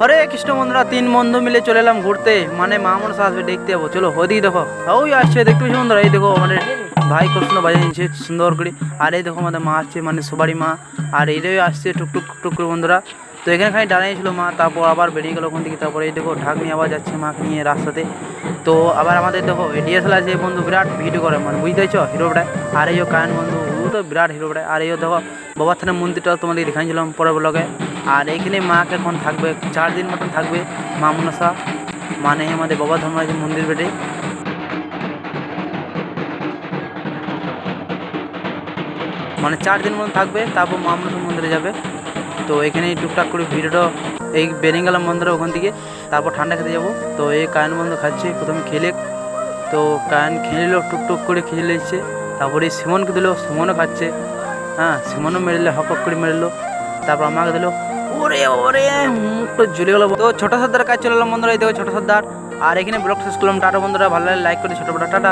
হরে কৃষ্ণ বন্ধুরা, তিন বন্ধু মিলে চলে এলাম ঘুরতে। মানে মা মানুষ আসবে, দেখতে যাব। চলো ওদিকে দেখো। ওই আসছে, দেখতে পেয়েছি বন্ধুরা? এই দেখো, আমাদের ভাই কৃষ্ণ বাজিয়ে নিচ্ছে সুন্দর করে। আর এই দেখো, আমাদের মা আসছে মানে সবারই মা। আর এটাই আসছে টুকটুক টুকটুক বন্ধুরা। তো এখানে খালি দাঁড়িয়েছিল মা, তারপর আবার বেরিয়ে গেল ওখান থেকে। তারপরে এই দেখো ঢাক নিয়ে আবার যাচ্ছে মাকে নিয়ে রাস্তাতে। তো আবার আমাদের দেখো ডিএসএলআর আছে বন্ধু, বিরাট ভিডিও করে মানে বুঝতে পারছ? হিরো বেটায় আর এই কায়ন বন্ধু তো বিরাট হিরো বেটায় আর এই দেখো, বাবার থানের মন্দিরটা তোমাদের দেখাইছিলাম পরের ব্লগে আর এইখানে মাকে এখন থাকবে, চার দিন মতন থাকবে মা মনসা মানে আমাদের বাবা ধর্মরাজ মন্দির বেটে। মানে চার দিন মতন থাকবে, তারপর মা মনসা মন্দিরে যাবে। তো এখানে টুকটাক করে ভিডিওটা, এই বেরিঙ্গালাম মন্দিরে ওখান থেকে, তারপর ঠান্ডা খেতে যাব। তো এই কায়ন বন্ধ খাচ্ছে, প্রথমে খেলে, তো কায়ন খেয়ে নিল টুকটুক করে খেয়ে নিচ্ছে তারপরে এই সিমনকে দিল, সিমনও খাচ্ছে। হ্যাঁ সিমনও মেরেলে হক হক করে মেরেলো। তারপর আমাকে দিল, ওরে ওরে, মুখটা জ্বলে গেলো। তো ছোট সর্দার কাজ চলে এলাম বন্ধুরা এই দেখো ছোট সর্দার। আর এখানে ব্লগ শেষ করলাম। টাটা বন্ধুরা, ভালো লাগে লাইক করে ছোট বড়, টাটা।